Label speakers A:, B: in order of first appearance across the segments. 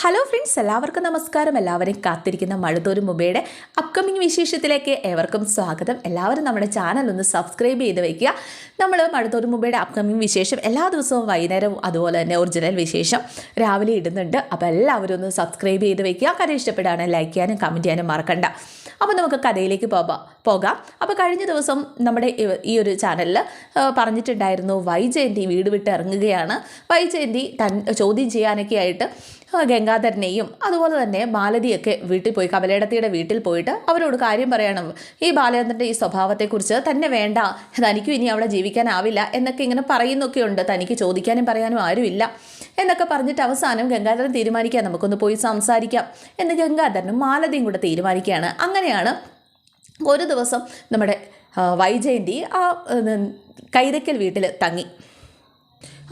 A: Hello friends എല്ലാവർക്കും നമസ്കാരം. എല്ലാവരെയും കാത്തിരിക്കുന്ന മഴത്തോരും മുബയുടെ അപ്കമിങ് വിശേഷത്തിലേക്ക് ഏവർക്കും സ്വാഗതം. എല്ലാവരും നമ്മുടെ ചാനൽ ഒന്ന് സബ്സ്ക്രൈബ് ചെയ്ത് വയ്ക്കുക നമ്മൾ മഴത്തോരും മുബയുടെ അപ്കമിങ് വിശേഷം എല്ലാ ദിവസവും വൈകുന്നേരവും അതുപോലെ തന്നെ ഒറിജിനൽ വിശേഷം രാവിലെ ഇടുന്നുണ്ട്. അപ്പോൾ എല്ലാവരും ഒന്ന് സബ്സ്ക്രൈബ് ചെയ്ത് വയ്ക്കുക കഥ ഇഷ്ടപ്പെടുകയാണ് ലൈക്ക് ചെയ്യാനും കമന്റ് ചെയ്യാനും മറക്കണ്ട. അപ്പോൾ നമുക്ക് കഥയിലേക്ക് പോകാം പോകാം. അപ്പോൾ കഴിഞ്ഞ ദിവസം നമ്മുടെ ഈ- ഒരു ചാനലിൽ പറഞ്ഞിട്ടുണ്ടായിരുന്നു വൈജയന്തി വീട് വിട്ട് ഇറങ്ങുകയാണ്. വൈജയന്തി തൻ ചോദ്യം ചെയ്യാനൊക്കെ ആയിട്ട് ഗംഗാധരനെയും അതുപോലെ തന്നെ മാലതിയൊക്കെ വീട്ടിൽ പോയി കമലേടത്തിയുടെ വീട്ടിൽ പോയിട്ട് അവരോട് കാര്യം പറയണം. ഈ ബാലചന്ദ്രന്റെ ഈ സ്വഭാവത്തെക്കുറിച്ച് തന്നെ വേണ്ട തനിക്കും ഇനി അവിടെ ജീവിക്കാനാവില്ല എന്നൊക്കെ ഇങ്ങനെ പറയുന്നൊക്കെ ഉണ്ട്. തനിക്ക് ചോദിക്കാനും പറയാനും ആരുമില്ല എന്നൊക്കെ പറഞ്ഞിട്ട് അവസാനം ഗംഗാധരൻ തീരുമാനിക്കാം നമുക്കൊന്ന് പോയി സംസാരിക്കാം എന്ന് ഗംഗാധരനും മാലതിയും കൂടെ തീരുമാനിക്കുകയാണ്. അങ്ങനെയാണ് ഒരു ദിവസം നമ്മുടെ വൈജയന്തി ആ കൈതക്കൽ വീട്ടിൽ തങ്ങി.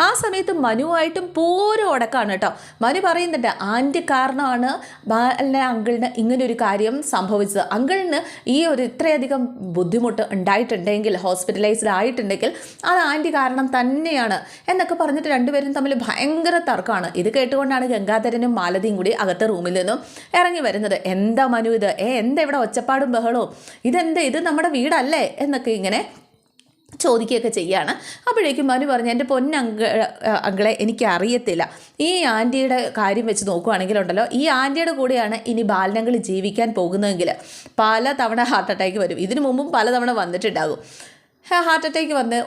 A: ആ സമയത്ത് മനുവായിട്ടും പൂരം ഉടക്കാണ് കേട്ടോ. മനു പറയുന്നുണ്ട് ആന്റെ കാരണമാണ് ബാലനെ അങ്കിളിന് ഇങ്ങനെ ഒരു കാര്യം സംഭവിച്ചത്. അങ്കിളിന് ഈ ഒരു ഇത്രയധികം ബുദ്ധിമുട്ട് ഉണ്ടായിട്ടുണ്ടെങ്കിൽ ഹോസ്പിറ്റലൈസ്ഡ് ആയിട്ടുണ്ടെങ്കിൽ അത് ആന്റി കാരണം തന്നെയാണ് എന്നൊക്കെ പറഞ്ഞിട്ട് രണ്ടുപേരും തമ്മിൽ ഭയങ്കര തർക്കമാണ്. ഇത് കേട്ടുകൊണ്ടാണ് ഗംഗാധരനും മാലതിയും കൂടി അകത്തെ റൂമിൽ നിന്നും ഇറങ്ങി വരുന്നത്. എന്താ മനു ഇത്? ഏ എന്താ ഇവിടെ ഒച്ചപ്പാടും ബഹളവും? ഇതെന്താ? ഇത് നമ്മുടെ വീടല്ലേ? എന്നൊക്കെ ഇങ്ങനെ ചോദിക്കുകയൊക്കെ ചെയ്യുകയാണ് അപ്പോഴേക്കും മനു പറഞ്ഞു എന്റെ പൊന്നങ്ക അങ്കളെ എനിക്ക് അറിയത്തില്ല ഈ ആന്റിയുടെ കാര്യം വെച്ച് നോക്കുകയാണെങ്കിലുണ്ടല്ലോ ഈ ആന്റിയുടെ കൂടെയാണ് ഇനി ബാലനങ്ങൾ ജീവിക്കാൻ പോകുന്നതെങ്കിൽ പല തവണ ഹാർട്ട് അറ്റാക്ക് വരും. ഇതിനു മുമ്പും പലതവണ വന്നിട്ടുണ്ടാകും. ഹാർട്ട് അറ്റാക്ക് വന്ന്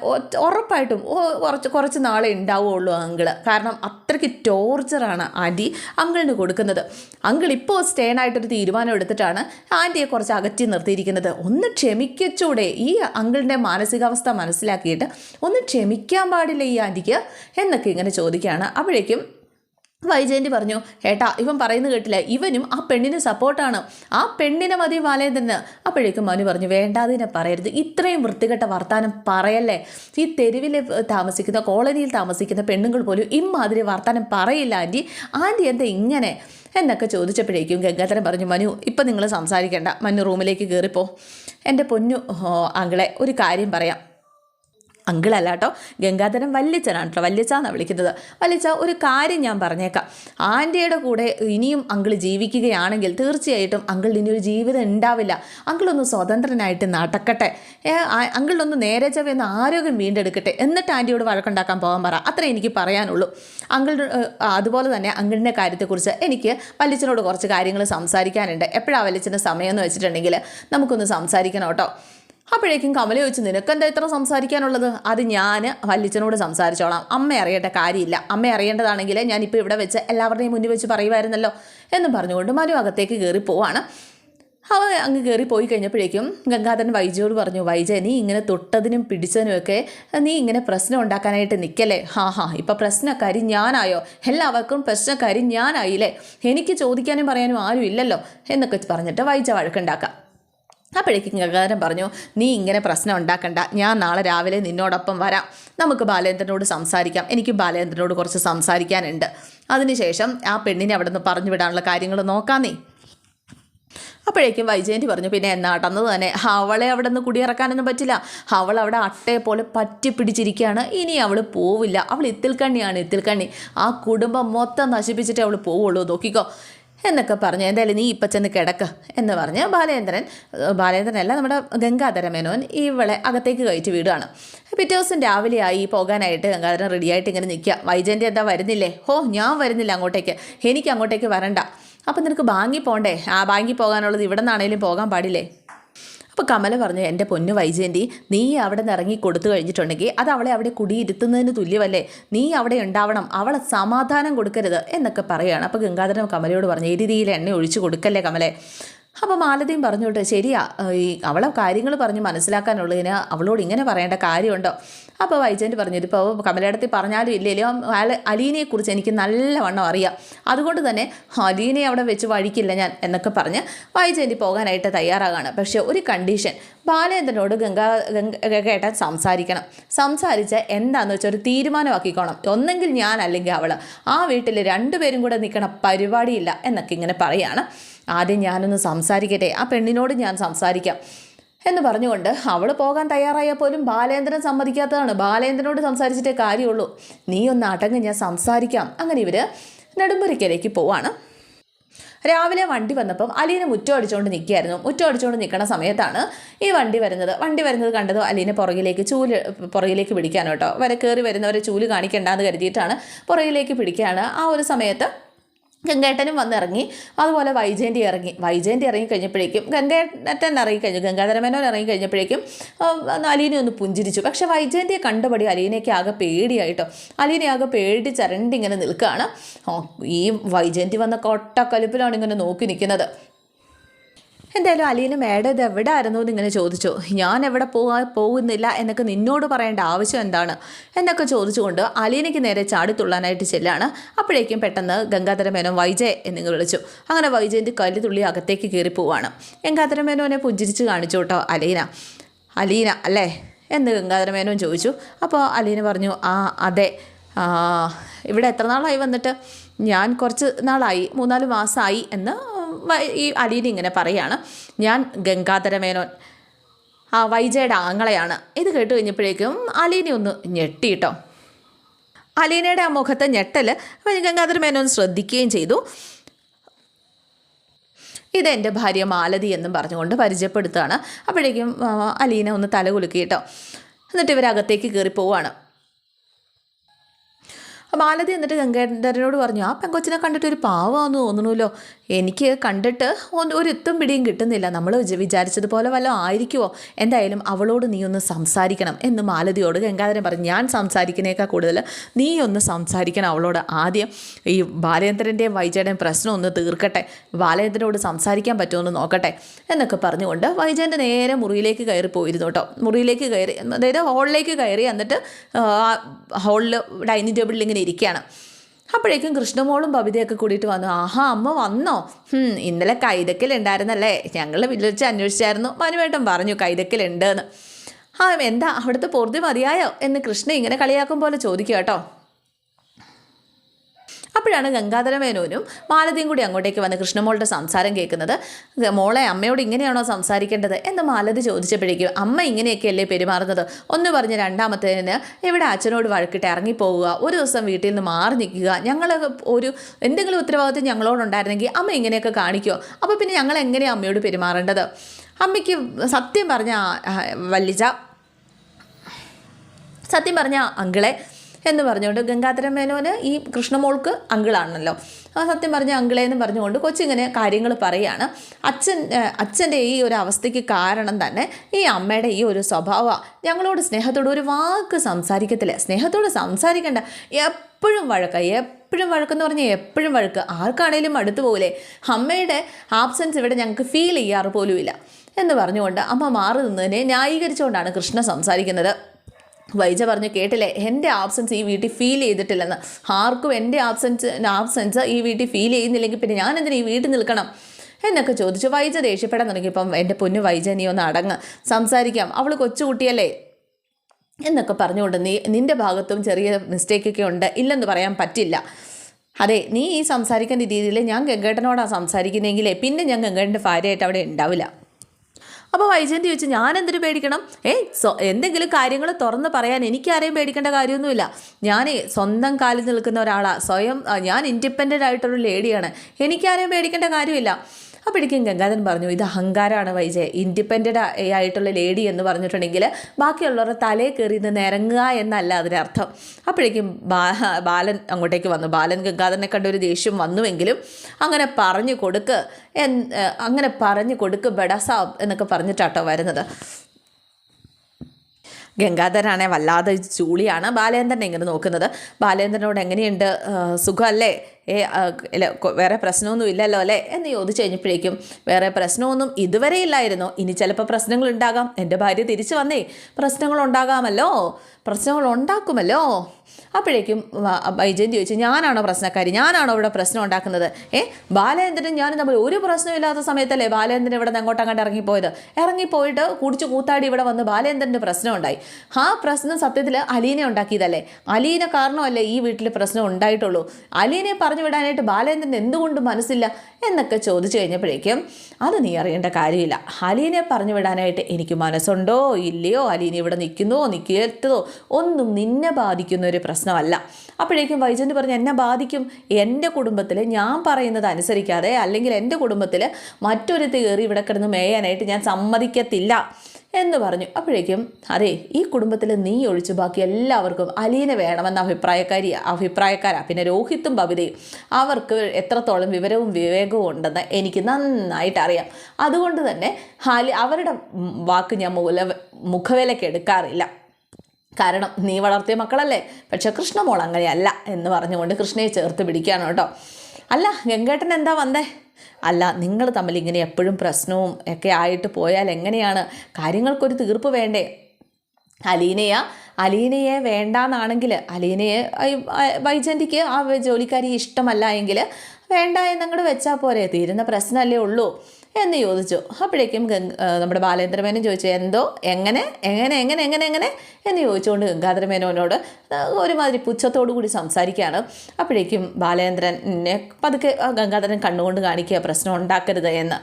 A: ഉറപ്പായിട്ടും കുറച്ച് കുറച്ച് നാളെ ഉണ്ടാവുള്ളൂ അങ്കിൾ. കാരണം അത്രയ്ക്ക് ടോർച്ചറാണ് ആന്റി അങ്കിളിന് കൊടുക്കുന്നത്. അങ്കിൾ ഇപ്പോൾ സ്റ്റേണായിട്ടൊരു തീരുമാനം എടുത്തിട്ടാണ് ആന്റിയെ കുറച്ച് അകറ്റി നിർത്തിയിരിക്കുന്നത്. ഒന്ന് ക്ഷമിക്കച്ചൂടെ. ഈ അങ്കിളിന്റെ മാനസികാവസ്ഥ മനസ്സിലാക്കിയിട്ട് ഒന്ന് ക്ഷമിക്കാൻ പാടില്ല ഈ ആന്റിക്ക് എന്നൊക്കെ ഇങ്ങനെ ചോദിക്കുകയാണ്. അപ്പോഴേക്കും വൈജയന്തി പറഞ്ഞു ഏട്ടാ ഇവൻ പറയുന്ന കേട്ടില്ല? ഇവനും ആ പെണ്ണിന് സപ്പോർട്ടാണ്. ആ പെണ്ണിനെ മതി വാലേന്ദ്രന് അപ്പോഴേക്കും മനു പറഞ്ഞു വേണ്ടാതിനെ പറയരുത്. ഇത്രയും വൃത്തികെട്ട വർത്താനം പറയല്ലേ? ഈ തെരുവിൽ താമസിക്കുന്ന കോളനിയിൽ താമസിക്കുന്ന പെണ്ണുങ്ങൾ പോലും ഇമ്മാതിരി വർത്താനം പറയില്ല ആന്റി. ആന്റി എന്താ ഇങ്ങനെ? എന്നൊക്കെ ചോദിച്ചപ്പോഴേക്കും ഗംഗാധരൻ പറഞ്ഞു മനു ഇപ്പം നിങ്ങൾ സംസാരിക്കേണ്ട. മനു റൂമിലേക്ക് കയറിപ്പോ എന്റെ പൊന്നു ആങ്കളെ ഒരു കാര്യം പറയാം. അങ്കിളല്ല കേട്ടോ. ഗംഗാധരൻ വല്യച്ഛനാണ് കേട്ടോ വല്യച്ഛന്നാണ് വിളിക്കുന്നത്. വല്യച്ഛ ഒരു കാര്യം ഞാൻ പറഞ്ഞേക്കാം. ആന്റിയുടെ കൂടെ ഇനിയും അങ്കിൾ ജീവിക്കുകയാണെങ്കിൽ തീർച്ചയായിട്ടും അങ്കിളിന് ഇനി ഒരു ജീവിതം ഉണ്ടാവില്ല. അങ്കിളൊന്ന് സ്വതന്ത്രനായിട്ട് നടക്കട്ടെ. അങ്കിളിനൊന്ന് നേരെ ചൊവ്വയൊന്ന് ആരോഗ്യം വീണ്ടെടുക്കട്ടെ. എന്നിട്ട് ആന്റിയോട് വഴക്കുണ്ടാക്കാൻ പോകാൻ പറ. അത്രേ എനിക്ക് പറയാനുള്ളൂ. അങ്കിൾ അതുപോലെ തന്നെ അങ്കിളിന്റെ കാര്യത്തെക്കുറിച്ച് എനിക്ക് വല്യച്ഛനോട് കുറച്ച് കാര്യങ്ങൾ സംസാരിക്കാനുണ്ട്. എപ്പോഴാണ് വല്യച്ഛന്റെ സമയം എന്ന് വെച്ചിട്ടുണ്ടെങ്കിൽ നമുക്കൊന്ന് സംസാരിക്കണം കേട്ടോ. അപ്പോഴേക്കും കമല ചോദിച്ചു നിനക്കെന്താ ഇത്ര സംസാരിക്കാനുള്ളത്? അത് ഞാൻ വല്ലിച്ചനോട് സംസാരിച്ചോളാം. അമ്മ അറിയേണ്ട കാര്യമില്ല. അമ്മ അറിയേണ്ടതാണെങ്കിൽ ഞാനിപ്പോൾ ഇവിടെ വെച്ച് എല്ലാവരുടെയും മുന്നിൽ വെച്ച് പറയുമായിരുന്നല്ലോ എന്ന് പറഞ്ഞുകൊണ്ട് മനു അകത്തേക്ക് കയറി പോവാണ്. അവ അങ്ങ് കയറി പോയി കഴിഞ്ഞപ്പോഴേക്കും ഗംഗാധരൻ വൈജയോട് പറഞ്ഞു വൈജ നീ ഇങ്ങനെ തൊട്ടതിനും പിടിച്ചതിനുമൊക്കെ നീ ഇങ്ങനെ പ്രശ്നം ഉണ്ടാക്കാനായിട്ട് നിൽക്കല്ലേ ഹാ ഹാ ഇപ്പം പ്രശ്നക്കാരി ഞാനായോ? എല്ലാവർക്കും പ്രശ്നക്കാരി ഞാനായില്ലേ? എനിക്ക് ചോദിക്കാനും പറയാനും ആരും ഇല്ലല്ലോ എന്നൊക്കെ പറഞ്ഞിട്ട് വൈജ വഴക്കുണ്ടാക്കാം. അപ്പോഴേക്കും ഗംഗാധരൻ പറഞ്ഞു നീ ഇങ്ങനെ പ്രശ്നം ഉണ്ടാക്കണ്ട. ഞാൻ നാളെ രാവിലെ നിന്നോടൊപ്പം വരാം. നമുക്ക് ബാലേന്ദ്രനോട് സംസാരിക്കാം. എനിക്ക് ബാലേന്ദ്രനോട് കുറച്ച് സംസാരിക്കാനുണ്ട്. അതിനുശേഷം ആ പെണ്ണിനെ അവിടെ നിന്ന് പറഞ്ഞു വിടാനുള്ള കാര്യങ്ങൾ നോക്കാം നീ. അപ്പോഴേക്കും വൈജയന്തി പറഞ്ഞു പിന്നെ എന്നാട്ടെന്നത് തന്നെ. അവളെ അവിടെ നിന്ന് കുടിയിറക്കാനൊന്നും പറ്റില്ല. അവൾ അവിടെ അട്ടയെ പോലെ പറ്റി പിടിച്ചിരിക്കുകയാണ്. ഇനി അവൾ പോവില്ല. അവൾ ഇത്തിൽക്കണ്ണിയാണ് ഇത്തിൽക്കണ്ണി. ആ കുടുംബം മൊത്തം നശിപ്പിച്ചിട്ടേ അവൾ പോവുള്ളൂ. നോക്കിക്കോ. എന്നൊക്കെ പറഞ്ഞു എന്തായാലും നീ ഇപ്പം ചെന്ന് കിടക്ക എന്ന് പറഞ്ഞ് ബാലേന്ദ്രൻ ബാലേന്ദ്രനല്ല നമ്മുടെ ഗംഗാധര മേനോൻ ഇവളെ അകത്തേക്ക് കയറ്റി വീടുകയാണ് പിറ്റേ ദിവസം രാവിലെ ആയി പോകാനായിട്ട് ഗംഗാധരൻ റെഡിയായിട്ട് ഇങ്ങനെ നിൽക്കുക. വൈജയന്തി എന്താ വരുന്നില്ലേ? ഹോ ഞാൻ വരുന്നില്ല അങ്ങോട്ടേക്ക്. എനിക്ക് അങ്ങോട്ടേക്ക് വരണ്ട. അപ്പം നിനക്ക് ബാങ്കി പോകണ്ടേ ആ ബാങ്കി പോകാനുള്ളത് ഇവിടെ നിന്നാണേലും പോകാൻ പാടില്ലേ? അപ്പോൾ കമല പറഞ്ഞു എന്റെ പൊന്നു വൈജയന്തി നീ അവിടെ നിന്ന് ഇറങ്ങി കൊടുത്തു കഴിഞ്ഞിട്ടുണ്ടെങ്കിൽ അത് അവളെ അവിടെ കുടിയിരുത്തുന്നതിന് തുല്യമല്ലേ? നീ അവിടെ ഉണ്ടാവണം അവളെ സമാധാനം കൊടുക്കരുത് എന്നൊക്കെ പറയുകയാണ്. അപ്പോൾ ഗംഗാധരൻ കമലയോട് പറഞ്ഞു ഈ രീതിയിൽ എണ്ണ ഒഴിച്ചു കൊടുക്കല്ലേ കമലെ? അപ്പോൾ മാലതിയും പറഞ്ഞോട്ടെ ശരിയാ ഈ അവളെ കാര്യങ്ങൾ പറഞ്ഞ് മനസ്സിലാക്കാനുള്ളതിന് അവളോട് ഇങ്ങനെ പറയേണ്ട കാര്യമുണ്ടോ? അപ്പോൾ വൈജന്റ് പറഞ്ഞു ഇതിപ്പോൾ കമലയിടത്തി പറഞ്ഞാലും ഇല്ലെങ്കിലും അയാൾ അലീനയെക്കുറിച്ച് എനിക്ക് നല്ലവണ്ണം അറിയാം. അതുകൊണ്ട് തന്നെ അലീനയെ അവിടെ വെച്ച് വഴിക്കില്ല ഞാൻ എന്നൊക്കെ പറഞ്ഞ് വൈജയന്തി പോകാനായിട്ട് തയ്യാറാകാണ്. പക്ഷേ ഒരു കണ്ടീഷൻ ബാലേന്ദ്രനോട് ഗംഗാ ഗംഗ കേട്ടാൻ സംസാരിക്കണം. സംസാരിച്ച് എന്താണെന്ന് വെച്ചാൽ ഒരു തീരുമാനമാക്കിക്കോണം. ഒന്നെങ്കിൽ ഞാൻ അല്ലെങ്കിൽ അവൾ ആ വീട്ടിൽ രണ്ടുപേരും കൂടെ നിൽക്കണ പരിപാടിയില്ല എന്നൊക്കെ ഇങ്ങനെ പറയാണ്. ആദ്യം ഞാനൊന്ന് സംസാരിക്കട്ടെ. ആ പെണ്ണിനോട് ഞാൻ സംസാരിക്കാം. എന്ന് പറഞ്ഞുകൊണ്ട് അവൾ പോകാൻ തയ്യാറായാൽ പോലും ബാലേന്ദ്രൻ സമ്മതിക്കാത്തതാണ്. ബാലേന്ദ്രനോട് സംസാരിച്ചിട്ടേ കാര്യമുള്ളൂ. നീ ഒന്ന് അടങ്ങ് ഞാൻ സംസാരിക്കാം. അങ്ങനെ ഇവർ നെടുമ്പുരയ്ക്കലേക്ക് പോവാണ്. രാവിലെ വണ്ടി വന്നപ്പം അലീന മുറ്റം അടിച്ചുകൊണ്ട് നിൽക്കുകയായിരുന്നു. മുറ്റം അടിച്ചുകൊണ്ട് നിൽക്കുന്ന സമയത്താണ് ഈ വണ്ടി വരുന്നത്. വണ്ടി വരുന്നത് കണ്ടത് അലീനെ പുറകിലേക്ക് ചൂൽ പുറകിലേക്ക് പിടിക്കാൻ കേട്ടോ. വരെ കയറി വരുന്നവരെ ചൂൽ കാണിക്കണ്ടെന്ന് കരുതിയിട്ടാണ് പുറകിലേക്ക് പിടിക്കുകയാണ് ആ ഒരു സമയത്ത് ഗംഗേട്ടനും വന്നിറങ്ങി. അതുപോലെ വൈജയന്തി ഇറങ്ങി. വൈജയന്തി ഇറങ്ങി കഴിഞ്ഞപ്പോഴേക്കും ഗംഗേട്ടൻ ഇറങ്ങി കഴിഞ്ഞു ഗംഗാധരമേനോൻ ഇറങ്ങി കഴിഞ്ഞപ്പോഴേക്കും അലീനെ ഒന്ന് പുഞ്ചിരിച്ചു. പക്ഷെ വൈജയന്തിയെ കണ്ടപടി അലീനയ്ക്ക് ആകെ പേടിയായിട്ടോ. അലീനെ ആകെ പേടി ചരണ്ടിങ്ങനെ നിൽക്കുകയാണ്. ഈ വൈജയന്തി വന്ന കൊട്ടക്കലിപ്പിലാണ് ഇങ്ങനെ നോക്കി നിൽക്കുന്നത്. എന്തായാലും അലീന മേഡം ഇത് എവിടെ ആയിരുന്നു എന്ന് ഇങ്ങനെ ചോദിച്ചു. ഞാൻ എവിടെ പോകാൻ പോകുന്നില്ല എന്നൊക്കെ നിന്നോട് പറയേണ്ട ആവശ്യം എന്താണ്? എന്നൊക്കെ ചോദിച്ചുകൊണ്ട് അലീനയ്ക്ക് നേരെ ചാടിത്തുള്ളാനായിട്ട് ചെല്ലാണ്. അപ്പോഴേക്കും പെട്ടെന്ന് ഗംഗാധര മേനോൻ വൈജയ് എന്നിങ്ങ് വിളിച്ചു. അങ്ങനെ വൈജയന്റെ കല്ല് തുള്ളി അകത്തേക്ക് കയറി പോവാണ്. ഗംഗാധര മേനോനെ പുഞ്ചിരിച്ച് കാണിച്ചു കേട്ടോ അലീന. അലീന അല്ലേ? എന്ന് ഗംഗാധരമേനോൻ ചോദിച്ചു. അപ്പോൾ അലീന പറഞ്ഞു ആ അതെ. ഇവിടെ എത്ര നാളായി വന്നിട്ട്? ഞാൻ കുറച്ച് നാളായി മൂന്നാൽ മാസമായി എന്ന് ഈ അലീന ഇങ്ങനെ പറയാണ് ഞാൻ ഗംഗാധര മേനോൻ. ആ വൈജയുടെ ആങ്ങളെയാണ്. ഇത് കേട്ട് കഴിഞ്ഞപ്പോഴേക്കും അലീന ഒന്ന് ഞെട്ടിട്ടോ. അലീനയുടെ ആ മുഖത്തെ ഞെട്ടൽ ഗംഗാധര മേനോൻ ശ്രദ്ധിക്കുകയും ചെയ്തു. ഇതെന്റെ ഭാര്യ മാലതി എന്നും പറഞ്ഞുകൊണ്ട് പരിചയപ്പെടുത്തുകയാണ്. അപ്പോഴേക്കും അലീന ഒന്ന് തല കുലുക്കി കേട്ടോ എന്നിട്ട് ഇവരകത്തേക്ക് കയറി പോവാണ് മാലതി എന്നിട്ട് ഗംഗാധരനോട് പറഞ്ഞു ആ പെങ്കൊച്ചിനെ കണ്ടിട്ട് ഒരു പാവമാണെന്ന് തോന്നണമല്ലോ എനിക്ക് കണ്ടിട്ട് ഒരു എത്തും പിടിയും കിട്ടുന്നില്ല. നമ്മൾ വിചാരിച്ചതുപോലെ വല്ലതും ആയിരിക്കുമോ എന്തായാലും അവളോട് നീ ഒന്ന് സംസാരിക്കണം. എന്ന് മാലതിയോട് ഗംഗാധരൻ പറഞ്ഞു ഞാൻ സംസാരിക്കുന്നേക്കാൾ കൂടുതൽ. നീ ഒന്ന് സംസാരിക്കണം അവളോട് ആദ്യം. ഈ ബാലേന്ദ്രന്റെയും വൈജയുടെയും പ്രശ്നം ഒന്ന് തീർക്കട്ടെ. ബാലേന്ദ്രനോട് സംസാരിക്കാൻ പറ്റുമെന്ന് നോക്കട്ടെ. എന്നൊക്കെ പറഞ്ഞുകൊണ്ട് വൈജയന്റെ നേരെ മുറിയിലേക്ക് കയറി പോയിരുന്നു കേട്ടോ. മുറിയിലേക്ക് കയറി അതായത് ഹോളിലേക്ക് കയറി എന്നിട്ട് ഹോളിൽ ഡൈനിങ് ടേബിളിൽ ഇങ്ങനെ ഇരിക്കുകയാണ്. അപ്പോഴേക്കും കൃഷ്ണമോളും ബബിതയൊക്കെ കൂടിയിട്ട് വന്നു. ആഹാ അമ്മ വന്നോ? ഇന്നലെ കൈതക്കലുണ്ടായിരുന്നല്ലേ. ഞങ്ങൾ വിളിച്ച് അന്വേഷിച്ചായിരുന്നു. മനുവേട്ടൻ പറഞ്ഞു കൈതക്കലുണ്ട് എന്ന്. ആ എന്താ അവിടുത്തെ പൊറുതി മതിയായോ? എന്ന് കൃഷ്ണ ഇങ്ങനെ കളിയാക്കും പോലെ ചോദിക്കുക കേട്ടോ. അപ്പോഴാണ് ഗംഗാധര മേനോനും മാലതിയും കൂടി അങ്ങോട്ടേക്ക് വന്ന് കൃഷ്ണമോളുടെ സംസാരം കേൾക്കുന്നത്. മോളെ അമ്മയോട് ഇങ്ങനെയാണോ സംസാരിക്കേണ്ടത്? എന്ന് മാലതി ചോദിച്ചപ്പോഴേക്കും അമ്മ ഇങ്ങനെയൊക്കെയല്ലേ പെരുമാറുന്നത്? ഒന്ന് പറഞ്ഞ് രണ്ടാമത്തേന് ഇവിടെ അച്ഛനോട് വഴക്കിട്ട് ഇറങ്ങിപ്പോവുക? ഒരു ദിവസം വീട്ടിൽ നിന്ന് മാറി നിൽക്കുക. ഞങ്ങൾ ഒരു എന്തെങ്കിലും ഉത്തരവാദിത്വം ഞങ്ങളോടുണ്ടായിരുന്നെങ്കിൽ അമ്മ ഇങ്ങനെയൊക്കെ കാണിക്കുമോ അപ്പോൾ പിന്നെ ഞങ്ങൾ എങ്ങനെയാണ് അമ്മയോട് പെരുമാറേണ്ടത്? അമ്മയ്ക്ക് സത്യം പറഞ്ഞ വല്ലിച്ച സത്യം പറഞ്ഞ അങ്കിളെ എന്ന് പറഞ്ഞുകൊണ്ട് ഗംഗാധര മേനോന് ഈ കൃഷ്ണമോൾക്ക് അങ്കിളാണല്ലോ. ആ സത്യം പറഞ്ഞ അങ്കിളെ എന്ന് പറഞ്ഞുകൊണ്ട് കൊച്ചിങ്ങനെ കാര്യങ്ങൾ പറയുകയാണ് അച്ഛൻ അച്ഛന്റെ ഈ ഒരു അവസ്ഥയ്ക്ക് കാരണം തന്നെ ഈ അമ്മയുടെ ഈ ഒരു സ്വഭാവമാണ് ഞങ്ങളോട് സ്നേഹത്തോട് ഒരു വാക്ക് സംസാരിക്കത്തില്ല. സ്നേഹത്തോട് സംസാരിക്കേണ്ട. എപ്പോഴും വഴക്ക എപ്പോഴും വഴക്കെന്ന് പറഞ്ഞാൽ എപ്പോഴും വഴക്ക്. ആർക്കാണേലും അടുത്തു പോകില്ലേ അമ്മയുടെ ആബ്സെൻസ് ഇവിടെ ഞങ്ങൾക്ക് ഫീൽ ചെയ്യാറ് പോലുമില്ല. എന്ന് പറഞ്ഞുകൊണ്ട് അമ്മ മാറി നിന്നതിനെ ന്യായീകരിച്ചുകൊണ്ടാണ് കൃഷ്ണ സംസാരിക്കുന്നത്. വൈജ പറഞ്ഞു കേട്ടില്ലേ എന്റെ ആബ്സെൻസ് ഈ വീട്ടിൽ ഫീൽ ചെയ്തിട്ടില്ലെന്ന്. ആർക്കും എന്റെ ആബ്സെൻസ് ആബ്സെൻസ് ഈ വീട്ടിൽ ഫീൽ ചെയ്യുന്നില്ലെങ്കിൽ പിന്നെ ഞാൻ എന്തിനാ ഈ വീട്ടിൽ നിൽക്കണം? എന്നൊക്കെ ചോദിച്ചു. വൈജ ദേഷ്യപ്പെടാൻ തുടങ്ങിയപ്പം എന്റെ പൊന്നു വൈജ നീ ഒന്ന് അടങ്ങ്. സംസാരിക്കാം. അവൾ കൊച്ചുകുട്ടിയല്ലേ? എന്നൊക്കെ പറഞ്ഞുകൊണ്ട് നീ നിന്റെ ഭാഗത്തും ചെറിയ മിസ്റ്റേക്കൊക്കെ ഉണ്ട്. ഇല്ലെന്ന് പറയാൻ പറ്റില്ല. അതെ നീ ഈ സംസാരിക്കുന്ന രീതിയിൽ ഞാൻ ഗംഗേട്ടനോടാണ് സംസാരിക്കുന്നതെങ്കിലേ പിന്നെ ഞാൻ ഗംഗേട്ടന്റെ ഭാര്യയായിട്ട് അവിടെ ഉണ്ടാവില്ല. അപ്പോൾ വൈജയന്തി ചോദിച്ചു ഞാൻ എന്തിനു പേടിക്കണം? ഏ എന്തെങ്കിലും കാര്യങ്ങൾ തുറന്ന് പറയാൻ എനിക്കാരെയും പേടിക്കേണ്ട കാര്യമൊന്നുമില്ല. ഞാൻ സ്വന്തം കാലിൽ നിൽക്കുന്ന ഒരാളാണ് സ്വയം ഞാൻ ഇൻഡിപെൻഡന്റ് ആയിട്ടൊരു ലേഡിയാണ്. എനിക്കാരെയും പേടിക്കേണ്ട കാര്യമില്ല. അപ്പോഴേക്കും ഗംഗാധരൻ പറഞ്ഞു ഇത് അഹങ്കാരമാണ് വൈജയ്. ഇൻഡിപെൻഡന്റ് ആയിട്ടുള്ള ലേഡി എന്ന് പറഞ്ഞിട്ടുണ്ടെങ്കിൽ ബാക്കിയുള്ളവരുടെ തലയിൽ കയറി നിന്ന് ഇറങ്ങുക എന്നല്ല അതിനർത്ഥം. അപ്പോഴേക്കും ബാലൻ അങ്ങോട്ടേക്ക് വന്നു. ബാലൻ ഗംഗാധരനെ കണ്ട ഒരു ദേഷ്യം വന്നുവെങ്കിലും അങ്ങനെ പറഞ്ഞു കൊടുക്ക് അങ്ങനെ പറഞ്ഞു കൊടുക്ക് ബഡസാബ് എന്നൊക്കെ പറഞ്ഞിട്ടാട്ടോ വരുന്നത്. ഗംഗാധരനാണെ വല്ലാതെ ചൂളിയാണ് ബാലേന്ദ്രനെ ഇങ്ങനെ നോക്കുന്നത്. ബാലേന്ദ്രനോട് എങ്ങനെയുണ്ട്? സുഖമല്ലേ ഏ വേറെ പ്രശ്നമൊന്നും ഇല്ലല്ലോ അല്ലേ? എന്ന് ചോദിച്ചു കഴിഞ്ഞപ്പോഴേക്കും വേറെ പ്രശ്നമൊന്നും ഇതുവരെ ഇല്ലായിരുന്നു. ഇനി ചിലപ്പോൾ പ്രശ്നങ്ങൾ ഉണ്ടാകാം എന്റെ ഭാര്യ തിരിച്ചു വന്നേ. പ്രശ്നങ്ങൾ ഉണ്ടാകാമല്ലോ പ്രശ്നങ്ങൾ ഉണ്ടാക്കുമല്ലോ അപ്പോഴേക്കും വൈജയന്തി ചോദിച്ചു ഞാനാണോ പ്രശ്നക്കാരി? ഞാനാണോ ഇവിടെ പ്രശ്നം ഉണ്ടാക്കുന്നത് ഏ ബാലേന്ദ്രൻ ഞാനും നമ്മൾ ഒരു പ്രശ്നമില്ലാത്ത സമയത്തല്ലേ ബാലേന്ദ്രൻ ഇവിടെ നിന്ന് അങ്ങോട്ട് അങ്ങോട്ട് ഇറങ്ങിപ്പോയത്? ഇറങ്ങിപ്പോയിട്ട് കുടിച്ച് കൂത്താടി ഇവിടെ വന്ന് ബാലേന്ദ്രന്റെ പ്രശ്നം ഉണ്ടായി ആ പ്രശ്നം സത്യത്തിൽ അലീനെ ഉണ്ടാക്കിയതല്ലേ? അലീന കാരണമല്ലേ ഈ വീട്ടിൽ പ്രശ്നം ഉണ്ടായിട്ടുള്ളൂ? അലീനെ പറഞ്ഞ പറഞ്ഞു വിടാനായിട്ട് ബാലേന്ദ്രൻ എന്തുകൊണ്ട് മനസ്സില്ല എന്നൊക്കെ ചോദിച്ചു കഴിഞ്ഞപ്പോഴേക്കും അത് നീ അറിയേണ്ട കാര്യമില്ല. അലീനെ പറഞ്ഞു വിടാനായിട്ട് എനിക്ക് മനസ്സുണ്ടോ? ഇല്ലയോ? അലീന ഇവിടെ നിൽക്കുന്നോ? നിൽക്കത്തതോ ഒന്നും നിന്നെ ബാധിക്കുന്ന ഒരു പ്രശ്നമല്ല. അപ്പോഴേക്കും വൈജന്റ് പറഞ്ഞു എന്നെ ബാധിക്കും. എന്റെ കുടുംബത്തിൽ ഞാൻ പറയുന്നത് അനുസരിക്കാതെ അല്ലെങ്കിൽ എന്റെ കുടുംബത്തിൽ മറ്റൊരു കയറി ഇവിടെ കിടന്ന് മേയാനായിട്ട് ഞാൻ സമ്മതിക്കത്തില്ല. എന്ന് പറഞ്ഞു. അപ്പോഴേക്കും അതെ ഈ കുടുംബത്തിൽ നീ ഒഴിച്ചു ബാക്കി എല്ലാവർക്കും അലീന വേണമെന്ന അഭിപ്രായക്കാരി അഭിപ്രായക്കാരാ. പിന്നെ രോഹിത്തും ബബിതയും. അവർക്ക് എത്രത്തോളം വിവരവും വിവേകവും ഉണ്ടെന്ന് എനിക്ക് നന്നായിട്ട് അറിയാം. അതുകൊണ്ട് തന്നെ ഹാലി അവരുടെ വാക്ക് ഞാൻ മൂല മുഖവിലയ്ക്ക് എടുക്കാറില്ല. കാരണം നീ വളർത്തിയ മക്കളല്ലേ? പക്ഷേ കൃഷ്ണമോൾ അങ്ങനെയല്ല എന്ന് പറഞ്ഞുകൊണ്ട് കൃഷ്ണയെ ചേർത്ത് പിടിക്കുകയാണ് കേട്ടോ. അല്ല ഗംഗേട്ടൻ എന്താ വന്നേ? അല്ല നിങ്ങൾ തമ്മിൽ ഇങ്ങനെ എപ്പോഴും പ്രശ്നവും ഒക്കെ ആയിട്ട് പോയാൽ എങ്ങനെയാണ്? കാര്യങ്ങൾക്കൊരു തീർപ്പ് വേണ്ടേ? അലീനയ അലീനയെ വേണ്ടാന്നാണെങ്കിൽ അലീനയെ വൈജന്തിക്ക് ആ ജോലിക്കാരി ഇഷ്ടമല്ല എങ്കിൽ വേണ്ട എന്നങ്ങോട്ട് വെച്ചാൽ പോരെ തീരുന്ന പ്രശ്നമല്ലേ ഉള്ളൂ. എന്ന് ചോദിച്ചു. അപ്പോഴേക്കും നമ്മുടെ ബാലേന്ദ്രമേനോൻ ചോദിച്ചു എന്തോ? എങ്ങനെ? എങ്ങനെ? എങ്ങനെ? എങ്ങനെ? എങ്ങനെ? എന്ന് ചോദിച്ചുകൊണ്ട് ഗംഗാധരമേനോനോട് ഒരുമാതിരി പുച്ഛത്തോടു കൂടി സംസാരിക്കുകയാണ്. അപ്പോഴേക്കും ബാലേന്ദ്രനെ പതുക്കെ ഗംഗാധരൻ കണ്ണുകൊണ്ട് കാണിക്കുക പ്രശ്നം ഉണ്ടാക്കരുത് എന്ന്.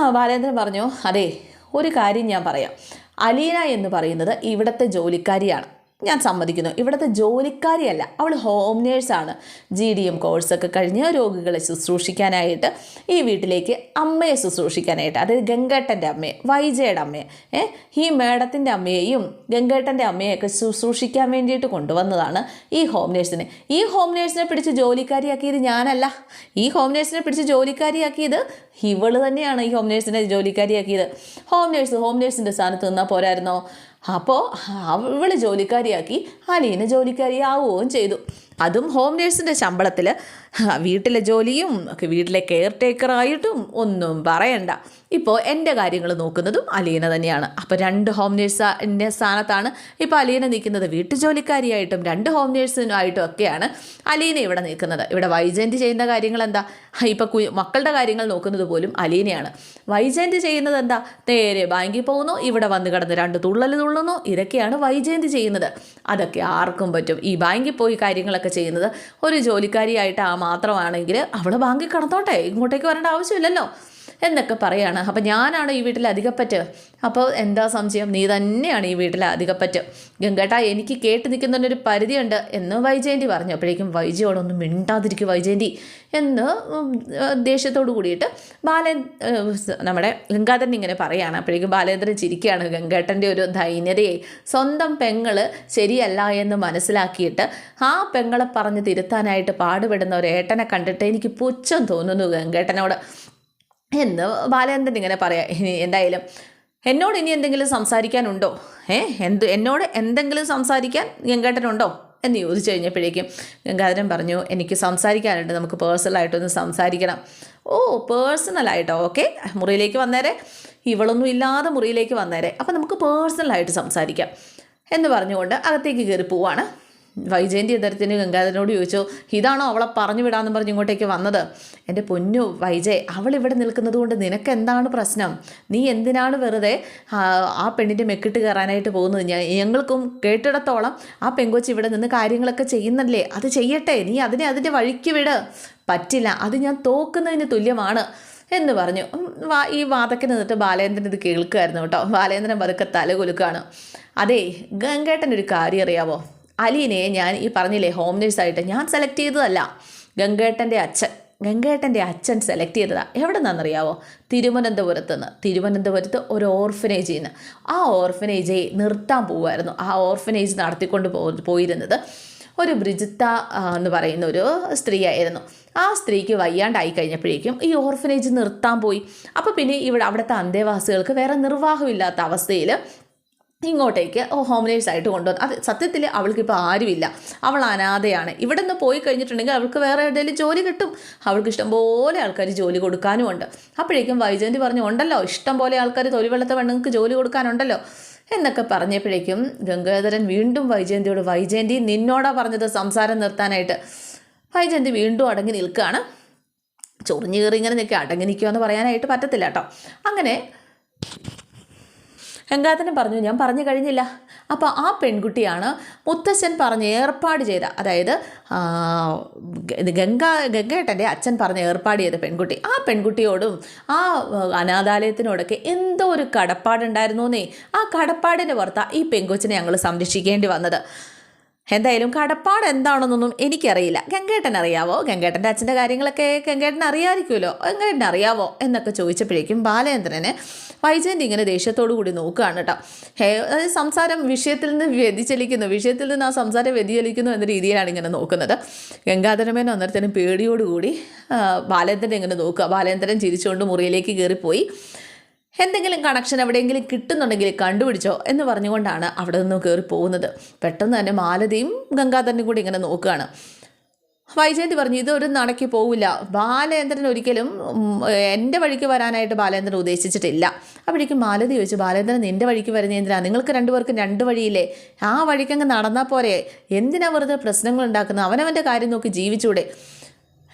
A: ആ ബാലേന്ദ്രൻ പറഞ്ഞു അതെ ഒരു കാര്യം ഞാൻ പറയാം. അലീന എന്ന് പറയുന്നത് ഇവിടുത്തെ ജോലിക്കാരിയാണ്. ഞാൻ സമ്മതിക്കുന്നു. ഇവിടുത്തെ ജോലിക്കാരിയല്ല. അവൾ ഹോം നേഴ്സാണ് ജി ഡി എം കോഴ്സൊക്കെ കഴിഞ്ഞ് രോഗികളെ ശുശ്രൂഷിക്കാനായിട്ട് ഈ വീട്ടിലേക്ക് അമ്മയെ ശുശ്രൂഷിക്കാനായിട്ട് അതായത് ഗംഗേട്ടന്റെ അമ്മയെ വൈജയുടെ അമ്മയെ ഏ ഈ മേഡത്തിന്റെ അമ്മയെയും ഗംഗേട്ടന്റെ അമ്മയെയൊക്കെ ശുശ്രൂഷിക്കാൻ വേണ്ടിയിട്ട് കൊണ്ടുവന്നതാണ് ഈ ഹോം നേഴ്സിനെ ഈ ഹോം നേഴ്സിനെ പിടിച്ച് ജോലിക്കാരിയാക്കിയത് ഞാനല്ല. ഈ ഹോം നേഴ്സിനെ പിടിച്ച് ജോലിക്കാരിയാക്കിയത് ഇവൾ തന്നെയാണ് ഈ ഹോം നേഴ്സിനെ ജോലിക്കാരിയാക്കിയത്. ഹോം നേഴ്സ് ഹോം നേഴ്സിന്റെ സ്ഥാനത്ത് നിന്നാൽ പോരായിരുന്നോ? അപ്പോൾ അവൾ ജോലിക്കാരിയാക്കി അലീന ജോലിക്കാരിയാവുകയും ചെയ്തു. അതും ഹോം നേഴ്സിന്റെ ശമ്പളത്തിൽ വീട്ടിലെ ജോലിയും വീട്ടിലെ കെയർ ടേക്കറായിട്ടും ഒന്നും പറയണ്ട. ഇപ്പോൾ എന്റെ കാര്യങ്ങൾ നോക്കുന്നതും അലീന തന്നെയാണ്. അപ്പോൾ രണ്ട് ഹോം നേഴ്സിന്റെ സ്ഥാനത്താണ് ഇപ്പോൾ അലീന നിൽക്കുന്നത്. വീട്ടു ജോലിക്കാരിയായിട്ടും രണ്ട് ഹോം നേഴ്സിനായിട്ടും ഒക്കെയാണ് അലീന ഇവിടെ നിൽക്കുന്നത്. ഇവിടെ വൈജയന്തി ചെയ്യുന്ന കാര്യങ്ങൾ എന്താ ഇപ്പോൾ കു മക്കളുടെ കാര്യങ്ങൾ നോക്കുന്നത് പോലും അലീനയാണ്. വൈജയന്തി ചെയ്യുന്നത് എന്താ? നേരെ ബാങ്കിൽ പോകുന്നു ഇവിടെ വന്ന് കിടന്ന് രണ്ട് തുള്ളൽ തുള്ളുന്നു. ഇതൊക്കെയാണ് വൈജയന്തി ചെയ്യുന്നത്. അതൊക്കെ ആർക്കും പറ്റും. ഈ ബാങ്കിൽ പോയി കാര്യങ്ങളൊക്കെ ചെയ്യുന്നത്. ഒരു ജോലിക്കാരിയായിട്ട് ആ മാത്രമാണെങ്കിൽ അവൾ ബാങ്കിൽ കടന്നോട്ടെ. ഇങ്ങോട്ടേക്ക് വരേണ്ട ആവശ്യമില്ലല്ലോ. എന്നൊക്കെ പറയാണ്. അപ്പോൾ ഞാനാണ് ഈ വീട്ടിലെ അധികപ്പറ്റ്. അപ്പോൾ എന്താ സംശയം? നീ തന്നെയാണ് ഈ വീട്ടിലെ അധികപ്പറ്റ്. ഗംഗേട്ട എനിക്ക് കേട്ട് നിൽക്കുന്നതിനൊരു പരിധിയുണ്ട് എന്ന് വൈജയന്തി പറഞ്ഞു. അപ്പോഴേക്കും വൈജയോടൊന്നും മിണ്ടാതിരിക്കും വൈജയന്തി എന്ന് ദേഷ്യത്തോടു കൂടിയിട്ട് ബാലൻ നമ്മുടെ ഗംഗാധരൻ ഇങ്ങനെ പറയുകയാണ് അപ്പോഴേക്കും ബാലേന്ദ്രൻ ചിരിക്കുകയാണ്. ഗംഗേട്ടന്റെ ഒരു ധൈന്യതയെ സ്വന്തം പെങ്ങൾ ശരിയല്ല എന്ന് മനസ്സിലാക്കിയിട്ട് ആ പെങ്ങളെ പറഞ്ഞ് തിരുത്താനായിട്ട് പാടുപെടുന്ന ഒരു ഏട്ടനെ കണ്ടിട്ട് എനിക്ക് പുച്ഛം തോന്നുന്നു ഗംഗേട്ടനോട്. എന്ന് ബാലചന്ദ്രൻ ഇങ്ങനെ പറയാം എന്തായാലും എന്നോട് ഇനി എന്തെങ്കിലും സംസാരിക്കാനുണ്ടോ? ഏ എന്ത് എന്നോട് എന്തെങ്കിലും സംസാരിക്കാൻ ഗംഗാട്ടനുണ്ടോ എന്ന് ചോദിച്ചു കഴിഞ്ഞപ്പോഴേക്കും ഗംഗാധരൻ പറഞ്ഞു എനിക്ക് സംസാരിക്കാനുണ്ട് നമുക്ക് പേഴ്സണലായിട്ടൊന്ന് സംസാരിക്കണം. ഓ പേഴ്സണലായിട്ടോ ഓക്കെ മുറിയിലേക്ക് വന്നേരെ. ഇവളൊന്നും ഇല്ലാതെ മുറിയിലേക്ക് വന്നേരെ. അപ്പം നമുക്ക് പേഴ്സണലായിട്ട് സംസാരിക്കാം എന്ന് പറഞ്ഞുകൊണ്ട് അകത്തേക്ക് കയറി പോവാണ്. വൈജയന്തി എന്തരത്തിന് ഗംഗാധരനോട് ചോദിച്ചു ഇതാണോ അവളെ പറഞ്ഞു വിടാമെന്ന് പറഞ്ഞ് ഇങ്ങോട്ടേക്ക് വന്നത്? എന്റെ പൊന്നു വൈജയ് അവൾ ഇവിടെ നിൽക്കുന്നത് കൊണ്ട് നിനക്ക് എന്താണ് പ്രശ്നം? നീ എന്തിനാണ് വെറുതെ ആ പെണ്ണിന്റെ മെക്കിട്ട് കയറാനായിട്ട് പോകുന്നത്? ഞങ്ങൾക്കും കേട്ടിടത്തോളം ആ പെങ്കൊച്ച് ഇവിടെ നിന്ന് കാര്യങ്ങളൊക്കെ ചെയ്യുന്നല്ലേ? അത് ചെയ്യട്ടെ നീ അതിനെ അതിന്റെ വഴിക്ക് വിട്. പറ്റില്ല അത് ഞാൻ തോക്കുന്നതിന് തുല്യമാണ് എന്ന് പറഞ്ഞു. വാ ഈ വാതക്കിന് നിന്നിട്ട് ബാലേന്ദ്രൻ ഇത് കേൾക്കുമായിരുന്നു കേട്ടോ. ബാലേന്ദ്രൻ പതുക്കെ തല കൊലുക്കാണ്. അതേ ഗംഗേട്ടന്റെ ഒരു കാര്യം അറിയാവോ? അലീനയെ ഞാൻ ഈ പറഞ്ഞില്ലേ ഹോം നേഴ്സായിട്ട് ഞാൻ സെലക്ട് ചെയ്തതല്ല. ഗംഗേട്ടന്റെ അച്ഛൻ. ഗംഗേട്ടന്റെ അച്ഛൻ സെലക്ട് ചെയ്തതാണ് എവിടെ നിന്നറിയാവോ തിരുവനന്തപുരത്ത് നിന്ന് തിരുവനന്തപുരത്ത് ഒരു ഓർഫനേജിൽ നിന്ന് ആ ഓർഫനേജ് നിർത്താൻ പോവുമായിരുന്നു ആ ഓർഫനേജ് നടത്തിക്കൊണ്ട് പോയിരുന്നത് ഒരു ബ്രിജിത്ത എന്ന് പറയുന്ന ഒരു സ്ത്രീയായിരുന്നു. ആ സ്ത്രീക്ക് വയ്യാണ്ടായി കഴിഞ്ഞപ്പോഴേക്കും ഈ ഓർഫനേജ് നിർത്താൻ പോയി. അപ്പോൾ പിന്നെ ഇവിടെ അവിടുത്തെ അന്തേവാസികൾക്ക് വേറെ നിർവാഹമില്ലാത്ത അവസ്ഥയിൽ ഇങ്ങോട്ടേക്ക് ഹോം നേഴ്സായിട്ട് കൊണ്ടുവന്നു. അത് സത്യത്തിൽ അവൾക്ക് അവൾക്കിപ്പോൾ ആരുമില്ല. അവൾ അനാഥയാണ്. ഇവിടെ നിന്ന് പോയി കഴിഞ്ഞിട്ടുണ്ടെങ്കിൽ അവൾക്ക് വേറെ എവിടെയെങ്കിലും ജോലി കിട്ടും. അവൾക്ക് ഇഷ്ടംപോലെ ആൾക്കാർ ജോലി കൊടുക്കാനുമുണ്ട് അപ്പോഴേക്കും വൈജയന്തി പറഞ്ഞു ഉണ്ടല്ലോ ഇഷ്ടം പോലെ ആൾക്കാർ തൊലിവെള്ളത്തെ പെണ്ണുങ്ങൾക്ക് ജോലി കൊടുക്കാനുണ്ടല്ലോ. എന്നൊക്കെ പറഞ്ഞപ്പോഴേക്കും ഗംഗാധരൻ വീണ്ടും വൈജയന്തിയോട് വൈജയന്തി നിന്നോടാ പറഞ്ഞത് സംസാരം നിർത്താനായിട്ട്. വൈജയന്തി വീണ്ടും അടങ്ങി നിൽക്കുകയാണ്. ചൊറിഞ്ഞു കയറി ഇങ്ങനെ നിൽക്കുക. അടങ്ങി നിൽക്കുക എന്ന് പറയാനായിട്ട് പറ്റത്തില്ല കേട്ടോ. അങ്ങനെ ഗംഗാധരൻ പറഞ്ഞു ഞാൻ പറഞ്ഞു കഴിഞ്ഞില്ല. അപ്പോൾ ആ പെൺകുട്ടിയാണ് മുത്തശ്ശൻ പറഞ്ഞ് ഏർപ്പാട് ചെയ്ത അതായത് ഗംഗ ഗംഗേട്ടന്റെ അച്ഛൻ പറഞ്ഞ് ഏർപ്പാട് ചെയ്ത പെൺകുട്ടി. ആ പെൺകുട്ടിയോടും ആ അനാഥാലയത്തിനോടൊക്കെ എന്തോ ഒരു കടപ്പാടുണ്ടായിരുന്നൂന്നേ. ആ കടപ്പാടിന്റെ പുറത്താണ് ഈ പെങ്കൊച്ചിനെ ഞങ്ങൾ സംരക്ഷിക്കേണ്ടി വന്നത്. എന്തായാലും കടപ്പാട് എന്താണെന്നൊന്നും എനിക്കറിയില്ല. ഗംഗേട്ടൻ അറിയാവോ? ഗംഗേട്ടന്റെ അച്ഛന്റെ കാര്യങ്ങളൊക്കെ ഗംഗേട്ടൻ അറിയാമായിരിക്കുമല്ലോ ഗംഗേട്ടൻ അറിയാവോ? എന്നൊക്കെ ചോദിച്ചപ്പോഴേക്കും ബാലേന്ദ്രനെ വൈജയന്തി ഇങ്ങനെ ദേഷ്യത്തോടു കൂടി നോക്കുകയാണ് കേട്ടോ. അതായത് സംസാരം വിഷയത്തിൽ നിന്ന് വ്യതിചലിക്കുന്നു. വിഷയത്തിൽ നിന്ന് ആ സംസാരം വ്യതിചലിക്കുന്നു എന്ന രീതിയിലാണ് ഇങ്ങനെ നോക്കുന്നത്. ഗംഗാധരമേന അന്നേരത്തിനും പേടിയോടുകൂടി ബാലേന്ദ്രൻ ഇങ്ങനെ നോക്കുക. ബാലേന്ദ്രൻ ചിരിച്ചുകൊണ്ട് മുറിയിലേക്ക് കയറിപ്പോയി. എന്തെങ്കിലും കണക്ഷൻ എവിടെയെങ്കിലും കിട്ടുന്നുണ്ടെങ്കിൽ കണ്ടുപിടിച്ചോ എന്ന് പറഞ്ഞുകൊണ്ടാണ് അവിടെ നിന്ന് കയറി പോകുന്നത് പെട്ടെന്ന് തന്നെ മാലതിയും ഗംഗാധരനും കൂടി ഇങ്ങനെ നോക്കുകയാണ്. വൈജയന്തി പറഞ്ഞു ഇതൊരു നടക്കി പോവില്ല. ബാലേന്ദ്രൻ ഒരിക്കലും എന്റെ വഴിക്ക് വരാനായിട്ട് ബാലേന്ദ്രൻ ഉദ്ദേശിച്ചിട്ടില്ല. അപ്പോഴേക്കും മാലതി ചോദിച്ചു ബാലേന്ദ്രൻ നിന്റെ വഴിക്ക് വരുന്ന എന്തിനാ? നിങ്ങൾക്ക് രണ്ടുപേർക്കും രണ്ട് വഴിയില്ലേ? ആ വഴിക്കങ്ങ് നടന്നാൽ പോരെ. എന്തിനാ വെറുതെ പ്രശ്നങ്ങൾ ഉണ്ടാക്കുന്നത്? അവനവന്റെ കാര്യം നോക്കി ജീവിച്ചൂടെ.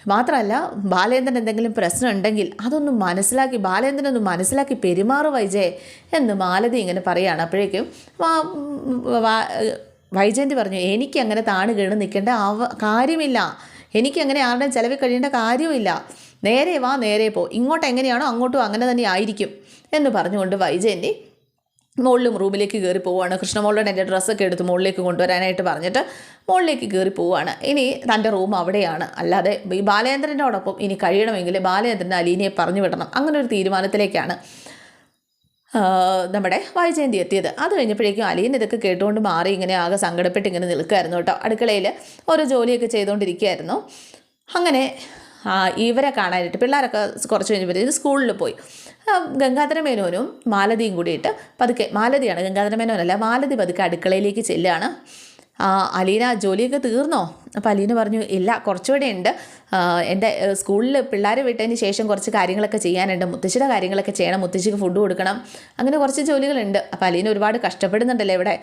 A: മാത്രമല്ല ബാലേന്ദ്രൻ എന്തെങ്കിലും പ്രശ്നം ഉണ്ടെങ്കിൽ അതൊന്നും മനസ്സിലാക്കി ബാലേന്ദ്രൻ ഒന്ന് മനസ്സിലാക്കി പെരുമാറു വൈജയ് എന്ന് മാലതി ഇങ്ങനെ പറയുകയാണ് അപ്പോഴേക്കും വാ- വാ- വൈജയന്തി പറഞ്ഞു എനിക്ക് അങ്ങനെ താണു കീണ് നിൽക്കേണ്ട ആവ കാര്യമില്ല. എനിക്കങ്ങനെ ആരുടെയും ചിലവിൽ കഴിയേണ്ട കാര്യമില്ല നേരെ വാ നേരെ പോ. ഇങ്ങോട്ട് എങ്ങനെയാണോ അങ്ങോട്ടും അങ്ങനെ തന്നെ ആയിരിക്കും. എന്ന് പറഞ്ഞുകൊണ്ട് വൈജയന്തി മുകളിലും റൂമിലേക്ക് കയറി പോവുകയാണ്. കൃഷ്ണമോളുടെ എന്റെ ഡ്രസ്സൊക്കെ എടുത്ത് മുകളിലേക്ക് കൊണ്ടുവരാനായിട്ട് പറഞ്ഞിട്ട് മുകളിലേക്ക് കയറി പോവുകയാണ്. ഇനി തന്റെ റൂം അവിടെയാണ്. അല്ലാതെ ഈ ബാലേന്ദ്രനോടൊപ്പം ഇനി കഴിയണമെങ്കിൽ ബാലേന്ദ്രൻ അലീനയെ പറഞ്ഞു വിടണം. അങ്ങനെ ഒരു തീരുമാനത്തിലേക്കാണ് നമ്മുടെ വൈജയന്തി എത്തിയത്. അത് കഴിഞ്ഞപ്പോഴേക്കും അലീൻ ഇതൊക്കെ കേട്ടുകൊണ്ട് മാറി ഇങ്ങനെ ആകെ സങ്കടപ്പെട്ട് ഇങ്ങനെ നിൽക്കുമായിരുന്നു കേട്ടോ. അടുക്കളയിൽ ഓരോ ജോലിയൊക്കെ ചെയ്തുകൊണ്ടിരിക്കുകയായിരുന്നു. അങ്ങനെ ഇവരെ കാണാനായിട്ട് പിള്ളേരൊക്കെ കുറച്ച് കഴിഞ്ഞപ്പോഴത്തേക്ക് സ്കൂളിൽ പോയി. ഗംഗാധര മേനോനും മാലതിയും കൂടിയിട്ട് പതുക്കെ മാലതിയാണ് ഗംഗാധര മേനോനല്ല മാലതി പതുക്കെ അടുക്കളയിലേക്ക് ചെല്ലുകയാണ്. അലീന ജോലിയൊക്കെ തീർന്നോ? അപ്പോൾ അലീന പറഞ്ഞു ഇല്ല കുറച്ചുകൂടെ ഉണ്ട്. എന്റെ സ്കൂളിൽ പിള്ളേരെ വിട്ടതിന് ശേഷം കുറച്ച് കാര്യങ്ങളൊക്കെ ചെയ്യാനുണ്ട്. മുത്തശ്ശിയുടെ കാര്യങ്ങളൊക്കെ ചെയ്യണം മുത്തശ്ശിക്ക് ഫുഡ് കൊടുക്കണം. അങ്ങനെ കുറച്ച് ജോലികളുണ്ട്. അപ്പോൾ അലീന ഒരുപാട് കഷ്ടപ്പെടുന്നുണ്ടല്ലേ ഇവിടെ.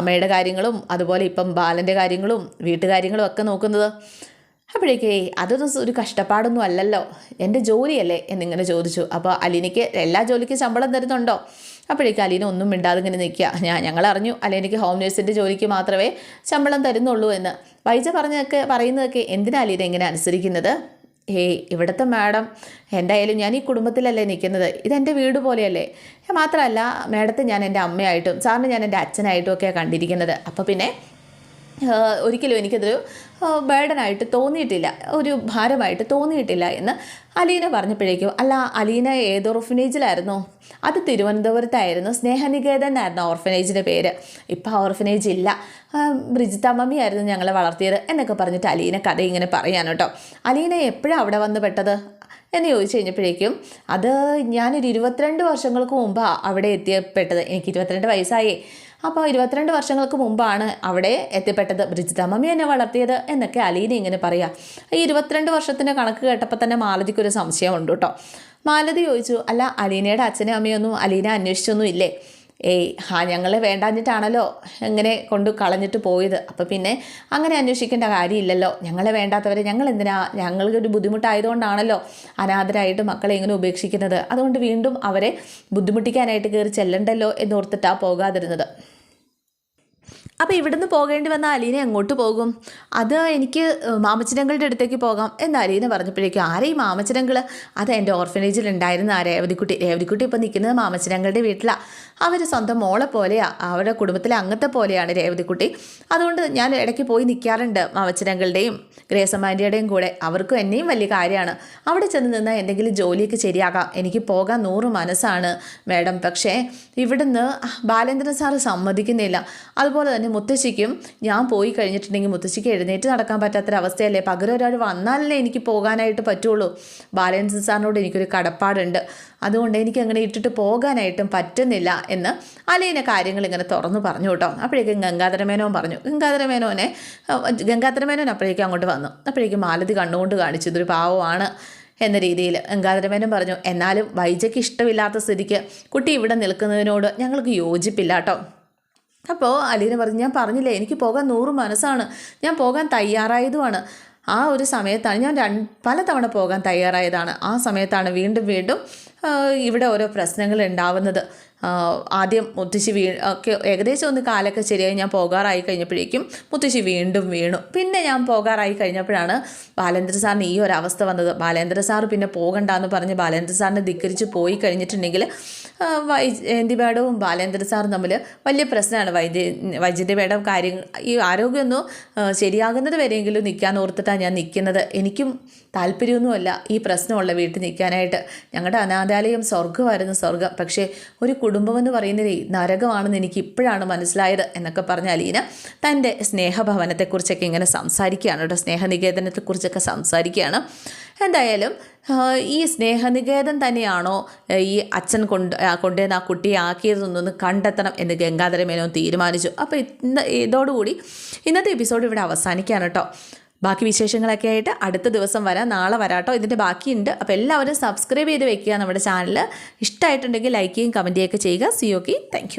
A: അമ്മയുടെ കാര്യങ്ങളും അതുപോലെ ഇപ്പം ബാലന്റെ കാര്യങ്ങളും വീട്ടുകാര്യങ്ങളും ഒക്കെ നോക്കുന്നത്. അപ്പോഴേക്കേ അതൊന്നും ഒരു കഷ്ടപ്പാടൊന്നും അല്ലല്ലോ. എന്റെ ജോലിയല്ലേ? എന്നിങ്ങനെ ചോദിച്ചു. അപ്പോൾ അലീനയ്ക്ക് എല്ലാ ജോലിക്കും ശമ്പളം തരുന്നുണ്ടോ? അപ്പോഴേക്കും അലീന ഒന്നും മിണ്ടാതെ ഇങ്ങനെ നിൽക്കുക. ഞാൻ ഞങ്ങൾ അറിഞ്ഞു അലീനയ്ക്ക് ഹോം നേഴ്സിന്റെ ജോലിക്ക് മാത്രമേ ശമ്പളം തരുന്നുള്ളൂ എന്ന്. വൈജ പറഞ്ഞതൊക്കെ പറയുന്നതൊക്കെ എന്തിനാ അലീന ഇങ്ങനെ അനുസരിക്കുന്നത്? ഏയ് ഇവിടുത്തെ മാഡം എന്തായാലും ഞാൻ ഈ കുടുംബത്തിലല്ലേ നിൽക്കുന്നത്. ഇതെന്റെ വീട് പോലെയല്ലേ. മാത്രമല്ല മാഡത്തെ ഞാൻ എന്റെ അമ്മയായിട്ടും സാറിന് ഞാൻ എന്റെ അച്ഛനായിട്ടും ഒക്കെയാണ് കണ്ടിരിക്കുന്നത്. അപ്പോൾ പിന്നെ ഒരിക്കലും എനിക്കതൊരു ബേഡനായിട്ട് തോന്നിയിട്ടില്ല. ഒരു ഭാരമായിട്ട് തോന്നിയിട്ടില്ല എന്ന് അലീന പറഞ്ഞപ്പോഴേക്കും അല്ല അലീന ഏത് ഓർഫനേജിലായിരുന്നു അത് തിരുവനന്തപുരത്തായിരുന്നു. സ്നേഹനികേതൻ എന്നായിരുന്നു ഓർഫനേജിന്റെ പേര്. ഇപ്പോൾ ഓർഫനേജ് ഇല്ല. ബ്രിജിത്ത മമ്മിയായിരുന്നു ഞങ്ങളെ വളർത്തിയത് എന്നൊക്കെ പറഞ്ഞിട്ട് അലീന കഥ ഇങ്ങനെ പറയാൻ കേട്ടോ. അലീന എപ്പോഴാണ് അവിടെ വന്ന് പെട്ടത്? എന്ന് ചോദിച്ചു കഴിഞ്ഞപ്പോഴേക്കും അത് ഞാനൊരു ഇരുപത്തിരണ്ട് വർഷങ്ങൾക്ക് മുമ്പാണ് അവിടെ എത്തിയപ്പെട്ടത്. എനിക്ക് ഇരുപത്തിരണ്ട് വയസ്സായേ. അപ്പോൾ ഇരുപത്തിരണ്ട് വർഷങ്ങൾക്ക് മുമ്പാണ് അവിടെ എത്തിപ്പെട്ടത്. ബ്രിജിത മമ്മി എന്നെ വളർത്തിയത് എന്നൊക്കെ അലീന ഇങ്ങനെ പറയാം. ഈ ഇരുപത്തിരണ്ട് വർഷത്തിന്റെ കണക്ക് കേട്ടപ്പോൾ തന്നെ മാലതിക്ക് ഒരു സംശയമുണ്ട് കേട്ടോ മാലതി ചോദിച്ചു അല്ല അലീനയുടെ അച്ഛനും അമ്മയൊന്നും അലീന അന്വേഷിച്ചൊന്നും ഇല്ലേ? ഏയ് ആ ഞങ്ങളെ വേണ്ടാഞ്ഞിട്ടാണല്ലോ ഇങ്ങനെ കൊണ്ട് കളഞ്ഞിട്ട് പോയത്. അപ്പോൾ പിന്നെ അങ്ങനെ അന്വേഷിക്കേണ്ട കാര്യമില്ലല്ലോ. ഞങ്ങളെ വേണ്ടാത്തവരെ ഞങ്ങൾ എന്തിനാ? ഞങ്ങൾക്ക് ഒരു ബുദ്ധിമുട്ടായതുകൊണ്ടാണല്ലോ അനാഥരായിട്ട് മക്കളെ ഇങ്ങനെ ഉപേക്ഷിക്കുന്നത്. അതുകൊണ്ട് വീണ്ടും അവരെ ബുദ്ധിമുട്ടിക്കാനായിട്ട് കയറി ചെല്ലണ്ടല്ലോ എന്നോർത്തിട്ടാണ് പോകാതിരുന്നത്. അപ്പോൾ ഇവിടുന്ന് പോകേണ്ടി വന്ന അലീന എങ്ങോട്ട് പോകും. അത് എനിക്ക് മാമച്ചനങ്ങളുടെ അടുത്തേക്ക് പോകാം എന്ന് അലീന പറഞ്ഞപ്പോഴേക്കും ആരെ ഈ മാമച്ചനങ്ങൾ അത് എന്റെ ഓർഫനേജിൽ ഉണ്ടായിരുന്ന ആ രേവതിക്കുട്ടി രേവതിക്കുട്ടി ഇപ്പോൾ നിൽക്കുന്നത് മാമച്ചനങ്ങളുടെ വീട്ടിലാണ് അവർ സ്വന്തം മോളെ പോലെയാണ് അവരുടെ കുടുംബത്തിലെ അംഗത്തെ പോലെയാണ് രേവതിക്കുട്ടി. അതുകൊണ്ട് ഞാൻ ഇടയ്ക്ക് പോയി നിൽക്കാറുണ്ട് മാമച്ചനങ്ങളുടെയും ഗ്രേസമാന്റെയുടെയും കൂടെ. അവർക്കും എന്നെയും വലിയ കാര്യമാണ്. അവിടെ ചെന്ന് നിന്നാൽ എന്തെങ്കിലും ജോലിയൊക്കെ ശരിയാകാം. എനിക്ക് പോകാൻ നൂറ് മനസ്സാണ് മാഡം. പക്ഷേ ഇവിടുന്ന് ബാലേന്ദ്രൻ സാറ് സമ്മതിക്കുന്നില്ല. അതുപോലെ തന്നെ മുത്തശ്ശിക്കും ഞാൻ പോയി കഴിഞ്ഞിട്ടുണ്ടെങ്കിൽ മുത്തശ്ശിക്ക് എഴുന്നേറ്റ് നടക്കാൻ പറ്റാത്തൊരവസ്ഥയല്ലേ? പകരം ഒരാൾ വന്നാലല്ലേ എനിക്ക് പോകാനായിട്ട് പറ്റുള്ളൂ. ബാലൻസ് സാറിനോട് എനിക്കൊരു കടപ്പാടുണ്ട്. അതുകൊണ്ട് എനിക്ക് അങ്ങനെ ഇട്ടിട്ട് പോകാനായിട്ടും പറ്റുന്നില്ല എന്ന് അലീന കാര്യങ്ങൾ ഇങ്ങനെ തുറന്നു പറഞ്ഞു കേട്ടോ. അപ്പോഴേക്കും ഗംഗാധരമേനോൻ പറഞ്ഞു ഗംഗാധരമേനോനെ ഗംഗാധരമേനോൻ അപ്പോഴേക്കും അങ്ങോട്ട് വന്നു. അപ്പോഴേക്കും മാലതി കണ്ണുകൊണ്ട് കാണിച്ചു ഇതൊരു പാവമാണ് എന്ന രീതിയിൽ ഗംഗാധരമേനോൻ പറഞ്ഞു എന്നാലും വൈജയ്ക്ക് ഇഷ്ടമില്ലാത്ത സ്ഥിതിക്ക് കുട്ടി ഇവിടെ നിൽക്കുന്നതിനോട് ഞങ്ങൾക്ക് യോജിപ്പില്ല കേട്ടോ. അപ്പോൾ അലീന പറഞ്ഞു ഞാൻ പറഞ്ഞില്ലേ എനിക്ക് പോകാൻ നൂറ് മനസ്സാണ്. ഞാൻ പോകാൻ തയ്യാറായതുമാണ്. ആ ഒരു സമയത്താണ് ഞാൻ രണ്ട് പലതവണ പോകാൻ തയ്യാറായതാണ്. ആ സമയത്താണ് വീണ്ടും വീണ്ടും ഇവിടെ ഓരോ പ്രശ്നങ്ങൾ ഉണ്ടാവുന്നത്. ആദ്യം മുത്തശ്ശി വീ ഒക്കെ ഏകദേശം ഒന്ന് കാലൊക്കെ ശരിയായി ഞാൻ പോകാറായി കഴിഞ്ഞപ്പോഴേക്കും മുത്തശ്ശി വീണ്ടും വീണു. പിന്നെ ഞാൻ പോകാറായി കഴിഞ്ഞപ്പോഴാണ് ബാലേന്ദ്ര സാറിന് ഈ ഒരു അവസ്ഥ വന്നത്. ബാലേന്ദ്ര സാർ പിന്നെ പോകണ്ടെന്ന് പറഞ്ഞ് ബാലേന്ദ്ര സാറിനെ ധിക്കരിച്ച് പോയി കഴിഞ്ഞിട്ടുണ്ടെങ്കിൽ ആ, വൈജയന്തി മേഡവും ബാലേന്ദ്ര സാറും തമ്മിൽ വലിയ പ്രശ്നമാണ്. വൈദ്യ വൈദ്യന്തി മേഡം കാര്യങ്ങൾ ഈ ആരോഗ്യമൊന്നും ശരിയാകുന്നത് വരെയെങ്കിലും നിൽക്കാൻ ഓർത്തിട്ടാണ് ഞാൻ നിൽക്കുന്നത്. എനിക്കും താല്പര്യമൊന്നുമല്ല ഈ പ്രശ്നമുള്ള വീട്ടിൽ നിൽക്കാനായിട്ട്. ഞങ്ങളുടെ അനാഥാലയം സ്വർഗമായിരുന്നു സ്വർഗം പക്ഷേ ഒരു കുടുംബമെന്ന് പറയുന്നത് നരകമാണെന്ന് എനിക്ക് ഇപ്പോഴാണ് മനസ്സിലായത് എന്നൊക്കെ പറഞ്ഞ അലീന തന്റെ സ്നേഹഭവനത്തെക്കുറിച്ചൊക്കെ ഇങ്ങനെ സംസാരിക്കുകയാണ് കേട്ടോ. സ്നേഹനികേതനത്തെക്കുറിച്ചൊക്കെ സംസാരിക്കുകയാണ്. എന്തായാലും ഈ സ്നേഹനികേതം തന്നെയാണോ ഈ അച്ഛൻ കൊണ്ട് കൊണ്ടുവന്ന് ആ കുട്ടിയെ ആക്കിയതെന്നൊന്ന് കണ്ടെത്തണം എന്ന് ഗംഗാധര മേനോൻ തീരുമാനിച്ചു. അപ്പോൾ ഇന്ന് ഇതോടുകൂടി ഇന്നത്തെ എപ്പിസോഡ് ഇവിടെ അവസാനിക്കുകയാണ് കേട്ടോ. ബാക്കി വിശേഷങ്ങളൊക്കെ ആയിട്ട് അടുത്ത ദിവസം വരാം. നാളെ വരാട്ടോ ഇതിന്റെ ബാക്കിയുണ്ട്. അപ്പോൾ എല്ലാവരും സബ്സ്ക്രൈബ് ചെയ്ത് വെക്കുക നമ്മുടെ ചാനൽ ഇഷ്ടമായിട്ടുണ്ടെങ്കിൽ ലൈക്ക് ചെയ്യും കമന്റ് ചെയ്യുകയൊക്കെ ചെയ്യുക. C okay thank